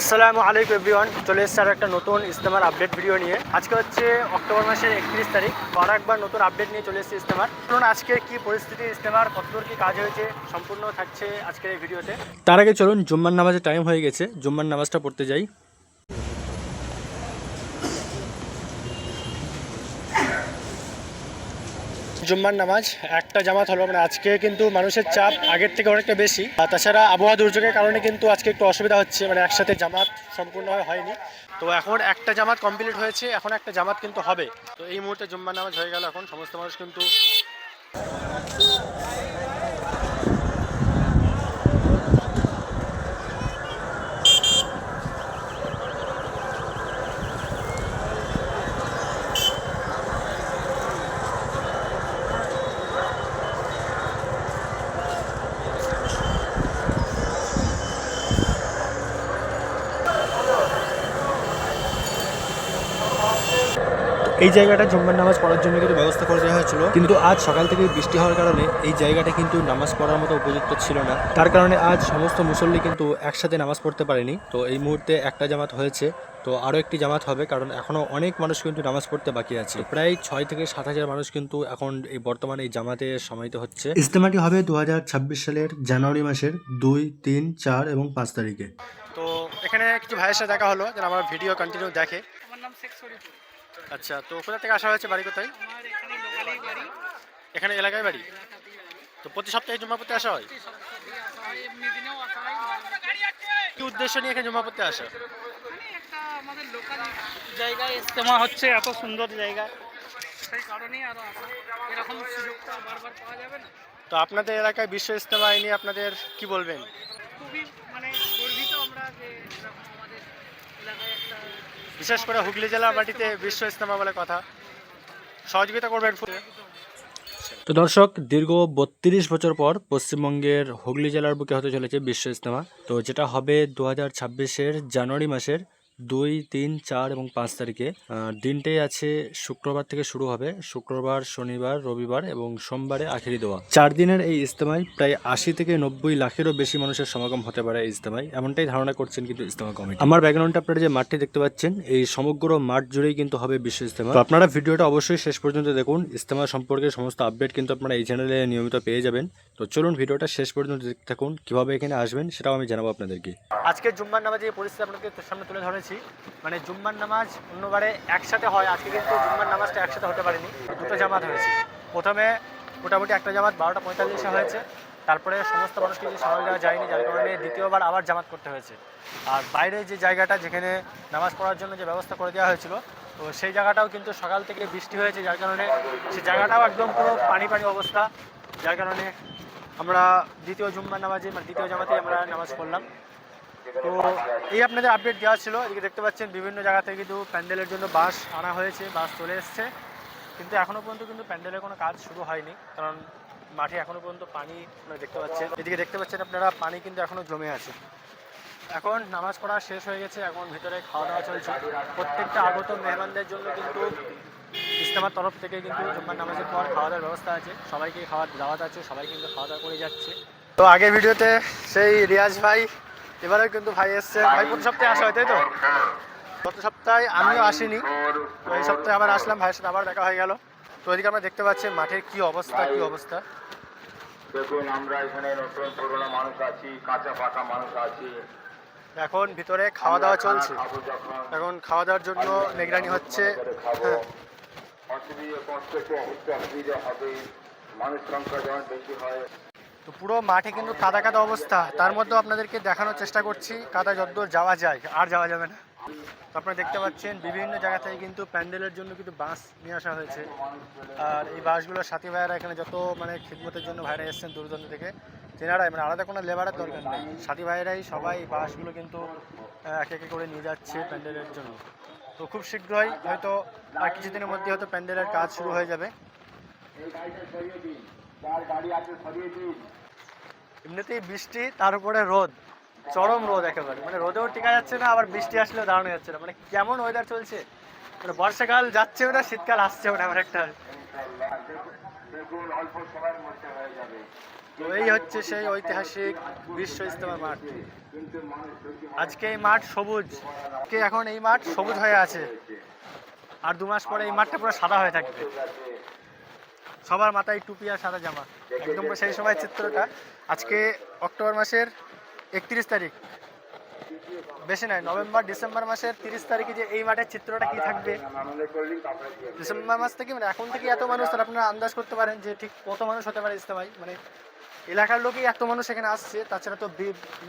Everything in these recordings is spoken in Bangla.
আসসালামু আলাইকুম এভরিওয়ান, চলে এসছে আর একটা নতুন ইস্তেমার আপডেট ভিডিও নিয়ে। আজকে হচ্ছে অক্টোবর মাসের একত্রিশ তারিখ, আর একবার নতুন আপডেট নিয়ে চলে এসছে ইস্তেমার ধরুন আজকের কি পরিস্থিতি ইস্তেমার কতদূর কি কাজ হয়েছে, সম্পূর্ণ থাকছে আজকের এই ভিডিওতে। তার আগে চলুন, জুম্মার নামাজের টাইম হয়ে গেছে। জুম্মার নামাজটা পড়তে যাই। জুম্মার নামাজ, একটা জামাত হলো মানে আজকে কিন্তু মানুষের চাপ আগের থেকে অনেকটা বেশি। তাছাড়া আবহাওয়া দুর্যোগের কারণে কিন্তু আজকে একটু অসুবিধা হচ্ছে মানে একসাথে জামাত সম্পূর্ণভাবে হয়নি। তো এখন একটা জামাত কমপ্লিট হয়েছে, এখন একটা জামাত কিন্তু হবে। তো এই মুহূর্তে জুম্মার নামাজ হয়ে গেল এখন, সমস্ত মানুষ কিন্তু এই জায়গাটা জুম্মার নামাজ পড়ার জন্য কিন্তু ব্যবস্থা করে দেওয়া হয়েছিল। কিন্তু আজ সকাল থেকে বৃষ্টি হওয়ার কারণে এই জায়গাটা কিন্তু নামাজ পড়ার মতো উপযুক্ত ছিল না। তার কারণে আজ সমস্ত মুসল্লি কিন্তু একসাথে নামাজ পড়তে পারেনি। তো এই মুহূর্তে একটা জামাত হয়েছে। তো আরও একটি জামাত হবে কারণ এখনও অনেক মানুষ কিন্তু নামাজ পড়তে বাকি আছে। প্রায় ছয় থেকে সাত হাজার মানুষ কিন্তু এখন এই বর্তমানে এই জামাতে সমাহিত হচ্ছে। ইজতেমাটি হবে দু হাজার ছাব্বিশ সালের জানুয়ারি মাসের দুই তিন চার এবং পাঁচ তারিখে। তো এখানে কিছু ভাইয়ের সাথে দেখা হলো যারা আমার ভিডিও কন্টিনিউ দেখে। আমার নাম শেখ আচ্ছা তো কোথা থেকে আসা হয়েছে বাড়ি কোথায়? এখানে লোকালেই বাড়ি। এখানে এলাকায় বাড়ি? তো প্রতি সপ্তাহে জমা পড়তে আসা হয় কি উদ্দেশ্য নিয়ে এখানে জমা পড়তে আসা? মানে আমাদের লোকাল জায়গায় ইস্তেমা হচ্ছে এত সুন্দর জায়গা। সেই কারণেই আরও আসা এরকম সুযোগটা বারবার পাওয়া যাবে না। তো আপনাদের এলাকায় বিশ্ব ইস্তেমা আইনি আপনাদের কি বলবেন? খুবই মানে গর্বিত আমরা যে এরকম আমাদের এলাকায় একটা বিশেষ করে হুগলি জেলা মাটিতে বিশ্ব ইজতেমা বলে কথা। সহযোগিতা করবেন তো দর্শক, দীর্ঘ বত্রিশ বছর পর পশ্চিমবঙ্গের হুগলি জেলার বুকে হতে চলেছে বিশ্ব ইজতেমা। তো যেটা হবে দু হাজার জানুয়ারি মাসের দুই, তিন, চার এবং পাঁচ তারিখে দিনটাই আছে শুক্রবার থেকে শুরু হবে। শুক্রবার, শনিবার, রবিবার এবং সোমবারে আখেরি দেওয়া চার দিনের এই ইস্তেমায় প্রায় আশি থেকে নব্বই লাখেরও বেশি মানুষের সমাগম হতে পারে এই ইস্তেমায় এমনটাই ধারণা করছেন কিন্তু ইস্তেমা কমিটি। আমার ব্যাকগ্রাউন্ডে আপনারা যে মাঠটি দেখতে পাচ্ছেন, এই সমগ্র মাঠ জুড়েই কিন্তু হবে বিশ্ব ইস্তেমা তো আপনারা ভিডিওটা অবশ্যই শেষ পর্যন্ত দেখুন। ইস্তেমা সম্পর্কে সমস্ত আপডেট কিন্তু আপনারা এই চ্যানেলে নিয়মিত পেয়ে যাবেন। তো চলুন ভিডিওটা শেষ পর্যন্ত দেখতে থাকুন, কীভাবে এখানে আসবেন সেটাও আমি জানাব আপনাদেরকে। আজকে জুম্মার নামাজে এই পরিস্থিতি আপনাদের সামনে তুলে ধরেছি মানে জুম্মার নামাজ অন্যবারে একসাথে হয়, আজকে কিন্তু জুম্মার নামাজটা একসাথে হতে পারেনি। দুটো জামাত হয়েছে। প্রথমে মোটামুটি একটা জামাত বারোটা পঁয়তাল্লিশে হয়েছে। তারপরে সমস্ত মানুষকে যে সামাল দেওয়া যায়নি, যার কারণে দ্বিতীয়বার আবার জামাত করতে হয়েছে। আর বাইরে যে জায়গাটা যেখানে নামাজ পড়ার জন্য যে ব্যবস্থা করে দেওয়া হয়েছিল, তো সেই জায়গাটাও কিন্তু সকাল থেকে বৃষ্টি হয়েছে, যার কারণে সেই জায়গাটাও একদম পুরো পানি পানি অবস্থা। যার কারণে আমরা দ্বিতীয় জুম্মার নামাজে মানে দ্বিতীয় জামাতেই আমরা নামাজ পড়লাম। তো এই আপনাদের আপডেট দেওয়া ছিল। এদিকে দেখতে পাচ্ছেন, বিভিন্ন জায়গা থেকে কিন্তু প্যান্ডেলের জন্য বাস আনা হয়েছে, বাস চলে এসছে। কিন্তু এখনও পর্যন্ত কিন্তু প্যান্ডেলের কোনো কাজ শুরু হয়নি, কারণ মাঠে এখনও পর্যন্ত পানি আপনারা দেখতে পাচ্ছেন। এদিকে দেখতে পাচ্ছেন আপনারা, পানি কিন্তু এখনও জমে আছে। এখন নামাজ পড়া শেষ হয়ে গেছে, এখন ভিতরে খাওয়া দাওয়া চলছে। প্রত্যেকটা আগত মেহমানদের জন্য কিন্তু ইসলামার তরফ থেকে কিন্তু জুম্মার নামাজের পর খাওয়া দাওয়ার ব্যবস্থা আছে। সবাইকে খাওয়ার দাওয়াত আছে, সবাই কিন্তু খাওয়া দাওয়া করে যাচ্ছে। তো আগের ভিডিওতে সেই রিয়াজ ভাই এবারেও কিন্তু ভাই এসছে। ভাই প্রতি সপ্তাহে আসা হয় তাই তো? গত সপ্তাহে আমিও আসিনি। এই সপ্তাহে আবার আসলাম ভাইয়ের সাথে আবার দেখা হয়ে গেল। তো এদিকে আমরা দেখতে পাচ্ছি মাঠের কি অবস্থা কি অবস্থা। দেখুন আমরা এখানে নতুন পুরোনো মানুষ আছি কাঁচা পাকা মানুষ আছি। এখন ভিতরে খাওয়া দাওয়া চলছে। এখন খাওয়া দাওয়ার জন্য নিগরানি হচ্ছে। হ্যাঁ। অসুবিধা কষ্ট একটু অসুবিধা হবে মানুষ সংখ্যা যখন বেশি হয় তো পুরো মাঠে কিন্তু কাদা কাদা অবস্থা। তার মধ্যেও আপনাদেরকে দেখানোর চেষ্টা করছি, কাদা যতদূর যাওয়া যায়, আর যাওয়া যাবে না। আপনারা দেখতে পাচ্ছেন, বিভিন্ন জায়গা থেকে কিন্তু প্যান্ডেলের জন্য কিন্তু বাস নিয়ে আসা হয়েছে। আর এই বাসগুলো সাথী ভাইয়েরা এখানে যত মানে খিদমতের জন্য ভাইরা এসেছেন দূর থেকে, তেনারাই মানে আলাদা কোনো লেবারের দরকার নেই। সাথী ভাইয়েরাই সবাই বাসগুলো কিন্তু একে একে করে নিয়ে যাচ্ছে প্যান্ডেলের জন্য। তো খুব শীঘ্রই হয়তো আর কিছুদিনের মধ্যে হয়তো প্যান্ডেলের কাজ শুরু হয়ে যাবে। এই গাড়িটা সরিয়ে দিন যার গাড়ি আছে সরিয়ে দিন। এমনিতেই বৃষ্টি তার উপরে রোদ চরম রোদ একেবারে। মানে রোদেও টিকা যাচ্ছে না আবার বৃষ্টি আসলেও দাঁড়ানো যাচ্ছে না। মানে কেমন ওয়েদার চলছে? মানে বর্ষাকাল যাচ্ছেও না শীতকাল আসছেও না আমার একটা। তো এই হচ্ছে সেই ঐতিহাসিক বিশ্ব ইজতেমা মাঠ আজকে এই মাঠ সবুজ। আজকে এখন এই মাঠ সবুজ হয়ে আছে। আর দু মাস পরে এই মাঠটা পুরো সাদা হয়ে থাকবে। সবার মাথায় টুপি আর সাদা জামা। একদম সেই সময় চিত্রটা। আজকে অক্টোবর মাসের একত্রিশ তারিখ। বেশি নয়, নভেম্বর, ডিসেম্বর মাসের তিরিশ তারিখে যে এই মাঠের চিত্রটা কি থাকবে? ডিসেম্বর মাস থেকে মানে এখন থেকে এত মানুষ তাহলে আপনারা আন্দাজ করতে পারেন যে ঠিক কত মানুষ হতে পারে ইস্তেমায় মানে এলাকার লোকই এত মানুষ এখানে আসছে, তাছাড়া তো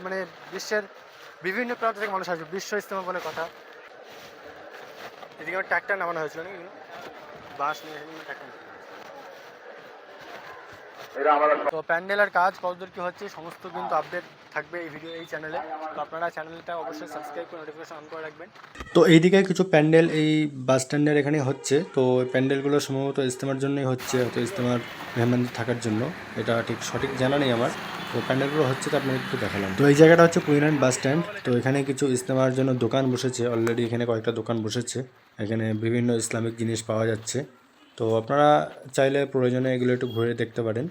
মানে বিশ্বের বিভিন্ন প্রান্ত থেকে মানুষ আসবে। বিশ্ব ইস্তেমা বলে কথা। এদিকে আমার ট্র্যাক্টর নামানো হয়েছিল নাকি বাস নিয়ে এখানে tractor নামানো। এরা আমরা তো প্যান্ডেলের কাজ কতদূর কি হচ্ছে সমস্ত কিন্তু আপডেট থাকবে এই ভিডিও এই চ্যানেলে তো আপনারা চ্যানেলটা অবশ্যই সাবস্ক্রাইব করে নোটিফিকেশন অন করে রাখবেন। তো এইদিকে কিছু প্যান্ডেল এই বাস স্ট্যান্ডের এখানে হচ্ছে। তো এই প্যান্ডেলগুলো সম্ভবত ইস্তেমার জন্যই হচ্ছে হয়তো ইস্তেমার মেহমানদের থাকার জন্য। এটা ঠিক সঠিক জানা নেই আমার। তো প্যান্ডেলগুলো হচ্ছে তো আপনাদের একটু দেখালাম। তো এই জায়গাটা হচ্ছে কুইনান বাস স্ট্যান্ড তো এখানে কিছু ইস্তেমার জন্য দোকান বসেছে। অলরেডি এখানে কয়েকটা দোকান বসেছে। এখানে বিভিন্ন ইসলামিক জিনিস পাওয়া যাচ্ছে। তো আপনারা চাইলে প্রয়োজনে এগুলো একটু ঘুরে দেখতে পারেন।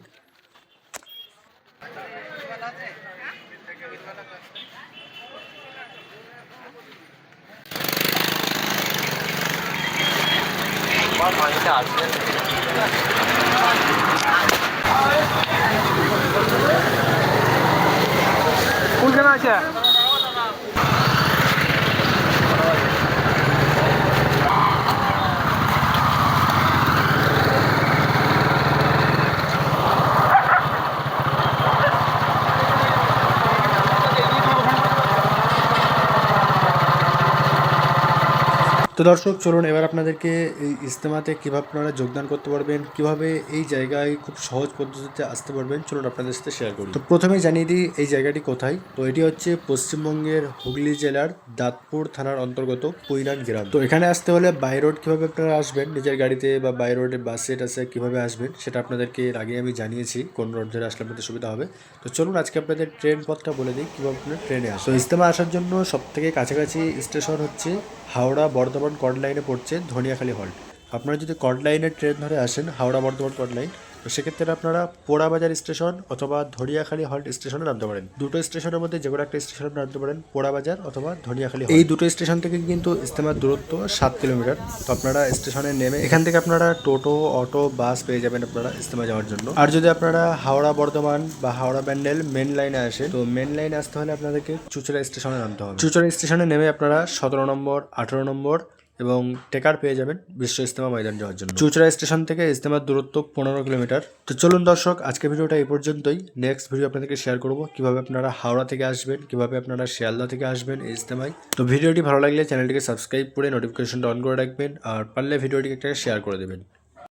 কোনখানে দর্শক, চলুন এবার আপনাদেরকে এই ইজতেমাতে কীভাবে আপনারা যোগদান করতে পারবেন, কীভাবে এই জায়গায় খুব সহজ পদ্ধতিতে আসতে পারবেন, চলুন আপনাদের সাথে শেয়ার করি। তো প্রথমে জানিয়ে দিই এই জায়গাটি কোথায়। তো এটি হচ্ছে পশ্চিমবঙ্গের হুগলি জেলার দাঁতপুর থানার অন্তর্গত কৈরান গ্রাম। তো এখানে আসতে হলে বাই রোড কীভাবে আপনারা আসবেন, নিজের গাড়িতে বা বাই রোডে বাসে টাসে কীভাবে আসবেন, সেটা আপনাদেরকে এর আগে আমি জানিয়েছি, কোন রোড ধরে আসলে আপনাদের সুবিধা হবে। তো চলুন আজকে আপনাদের ট্রেন পথটা বলে দিই, কীভাবে আপনার ট্রেনে আসবে তো ইস্তেমা আসার জন্য সব থেকে কাছাকাছি স্টেশন হচ্ছে হাওড়া বর্ধমান কর্ড লাইনে পড়ছে ধনিয়াখালী হল্ট আপনারা যদি কর্ড লাইনের ট্রেন ধরে আসেন, হাওড়া বর্ধমান কর্ড লাইন তো সেক্ষেত্রে আপনারা পোড়াবাজার স্টেশন অথবা ধনিয়াখালী হল্ট স্টেশনে নামতে পারেন। দুটো স্টেশনের মধ্যে যে কোনো একটা স্টেশনে নামতে পারেন, পোড়াবাজার অথবা ধনিয়াখালী এই দুটো স্টেশন থেকে কিন্তু ইস্তেমার দূরত্ব সাত কিলোমিটার। তো আপনারা স্টেশনে নেমে এখান থেকে আপনারা টোটো, অটো, বাস পেয়ে যাবেন আপনারা ইস্তেমা যাওয়ার জন্য। আর যদি আপনারা হাওড়া বর্ধমান বা হাওড়া ব্যান্ডেল মেন লাইনে আসেন, তো মেন লাইনে আসতে হলে আপনাদেরকে চুচড়া স্টেশনে নামতে হবে। চুচড়া স্টেশনে নেমে আপনারা সতেরো নম্বর, আঠেরো নম্বর এবং টেকার পেয়ে যাবেন বিশ্ব ইস্তেমা ময়দান যাওয়ার জন্য। চুচড়া স্টেশন থেকে ইস্তেমার দূরত্ব পনেরো কিলোমিটার। তো চলুন দর্শক আজকে ভিডিওটা এই পর্যন্তই। নেক্সট ভিডিও আপনাদেরকে শেয়ার করব, কীভাবে আপনারা হাওড়া থেকে আসবেন, কীভাবে আপনারা শিয়ালদা থেকে আসবেন এই ইস্তেমায় তো ভিডিওটি ভালো লাগলে চ্যানেলটিকে সাবস্ক্রাইব করে নোটিফিকেশনটা অন করে রাখবেন, আর পারলে ভিডিওটিকে একটা শেয়ার করে দেবেন।